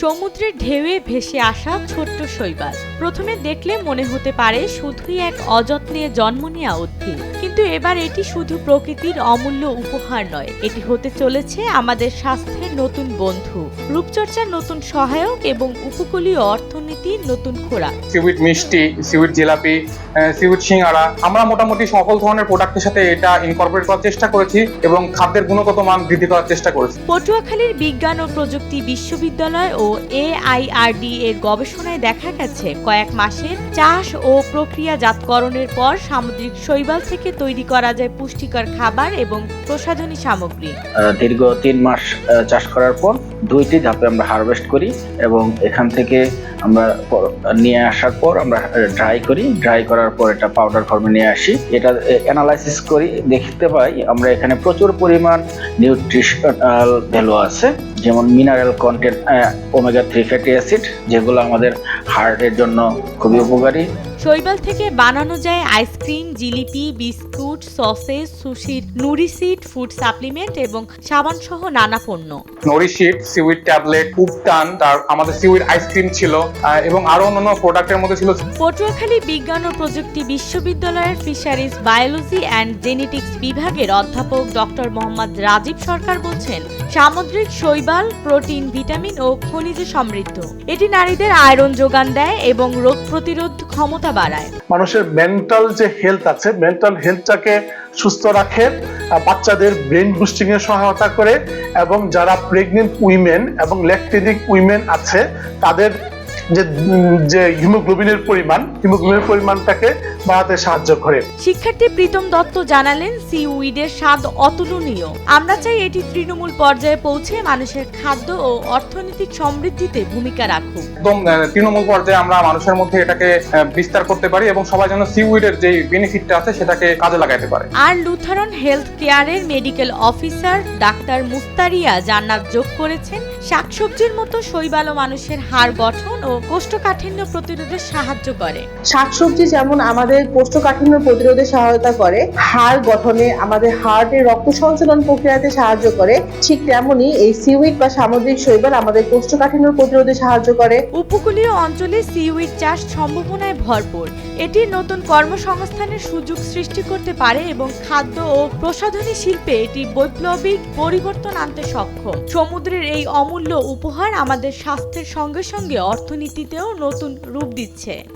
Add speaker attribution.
Speaker 1: সমুদ্রের ঢেউয়ে ভেসে আসা ছোট্ট শৈবাল। প্রথমে দেখলে মনে হতে পারে শুধুই এক অযত্নে জন্ম নেওয়া উদ্ভিদ। কিন্তু এবার এটি শুধু প্রকৃতির অমূল্য উপহার নয় এটি হতে চলেছে আমাদের স্বাস্থ্যের নতুন বন্ধু। রূপচর্চার নতুন সহায়ক এবং উপকূলীয় অর্থনীতির নতুন খোরাক।
Speaker 2: সিউইড মিষ্টি সিউইড জিলাপি সিউইড সিঙ্গারা আমরা মোটামুটি সকল ধরনের প্রোডাক্টের সাথে এটা ইনকর্পোরেট করার চেষ্টা করেছি এবং খাদ্যের গুণগত মান বৃদ্ধি করার চেষ্টা করেছি।
Speaker 1: পটুয়াখালীর বিজ্ঞান ও প্রযুক্তি বিশ্ববিদ্যালয় ও এআইআরডি এর গবেষণায় দেখা গেছে কয়েক মাসের চাষ ও প্রক্রিয়াজাতকরণের পর সামুদ্রিক শৈবাল থেকে তৈরি করা যায় পুষ্টিকর খাবার এবং প্রসাধনী সামগ্রী।
Speaker 3: দীর্ঘ তিন মাস চাষ করার পর দুইটি ধাপে আমরা হারভেস্ট করি এবং এখান থেকে আমরা নিয়ে আসার পর আমরা ড্রাই করি। ড্রাই করার পর এটা পাউডার ফর্মে নিয়ে আসি। এটা অ্যানালাইসিস করি, দেখতে পাই আমরা এখানে প্রচুর পরিমাণ নিউট্রিশনাল ভ্যালু আছে। যেমন mineral content omega three fatty acid যেগুলো আমাদের হার্টের জন্য খুবই উপকারী।
Speaker 1: শৈবাল থেকে বানানো যায় ice cream jalebi biscuit sausage Sushir নুরিসিড ফুড সাপ্লিমেন্ট এবং সাবান সহ নানা পণ্য।
Speaker 2: নরিশিট সিউইড ট্যাবলেট উপটান তার আমাদের সিউইড আইসক্রিম ছিল এবং আরও অন্যান্য প্রোডাক্টের মধ্যে ছিল।
Speaker 1: পটুয়াখালী বিজ্ঞান ও প্রযুক্তি বিশ্ববিদ্যালয়ের ফিশারিজ বায়োলজি অ্যান্ড জেনেটিক্স বিভাগের অধ্যাপক ডক্টর মোহাম্মদ রাজীব সরকার বলছেন সামুদ্রিক শৈবাল প্রোটিন ভিটামিন ও খনিজে সমৃদ্ধ। এটি নারীদের আয়রন যোগান দেয় এবং রোগ প্রতিরোধ ক্ষমতা বাড়ায়।
Speaker 4: মানুষের মেন্টাল যে হেলথ আছে মেন্টাল হেলথটাকে সুস্থ রাখে বাচ্চাদের ব্রেন বুস্টিং এর সহায়তা করে এবং যারা প্রেগনেন্ট উইমেন এবং ল্যাকটেনিক উইমেন আছে, তাদের যে যে হিমোগ্লোবিনের পরিমাণ হিমোগ্লোবিনের পরিমাণটাকে বাড়াতে সাহায্য করে।
Speaker 1: শিক্ষার্থী প্রীতম দত্ত জানালেন সি উইডের স্বাদ অতুলনীয়। আমরা চাই এটি তৃণমূল পর্যায়ে পৌঁছে মানুষের খাদ্য ও অর্থনৈতিক সমৃদ্ধিতে ভূমিকা রাখুক।
Speaker 2: একদম তৃণমূল পর্যায়ে আমরা মানুষের মধ্যে এটাকে বিস্তার করতে পারি এবং সবাই যেন সিউইডের যে বেনিফিটটা আছে সেটাকে কাজে লাগাতে পারে।
Speaker 1: আর লুথারন হেলথ কেয়ারের medical officer doctor Mustaria Jannat যোগ করেছেন শাকসবজির মতো শৈবাল মানুষের হাড় গঠন ও কোষ্ঠকাঠিন্য প্রতিরোধে সাহায্য করে।
Speaker 5: শাকসবজি যেমন আমাদের কোষ্ঠকাঠিন্য প্রতিরোধে সহায়তা করে, হাড় গঠনে আমাদের হার্টের রক্ত সঞ্চালন প্রক্রিয়াতে সাহায্য করে, ঠিক তেমনি এই সিউইড বা সামুদ্রিক শৈবাল আমাদের কোষ্ঠকাঠিন্য প্রতিরোধে সাহায্য করে।
Speaker 1: উপকূলীয় অঞ্চলে সিউইড চাষ সম্ভাবনায় ভরপুর। এটি নতুন কর্মসংস্থানের সুযোগ সৃষ্টি করতে পারে এবং খাদ্য ও প্রসাধনী শিল্পে এটি বৈপ্লবিক পরিবর্তন আনতে সক্ষম। সমুদ্রের এই অমূল্য উপহার আমাদের স্বাস্থ্যের সঙ্গে সঙ্গে অর্থনীতিতেও নতুন রূপ দিচ্ছে।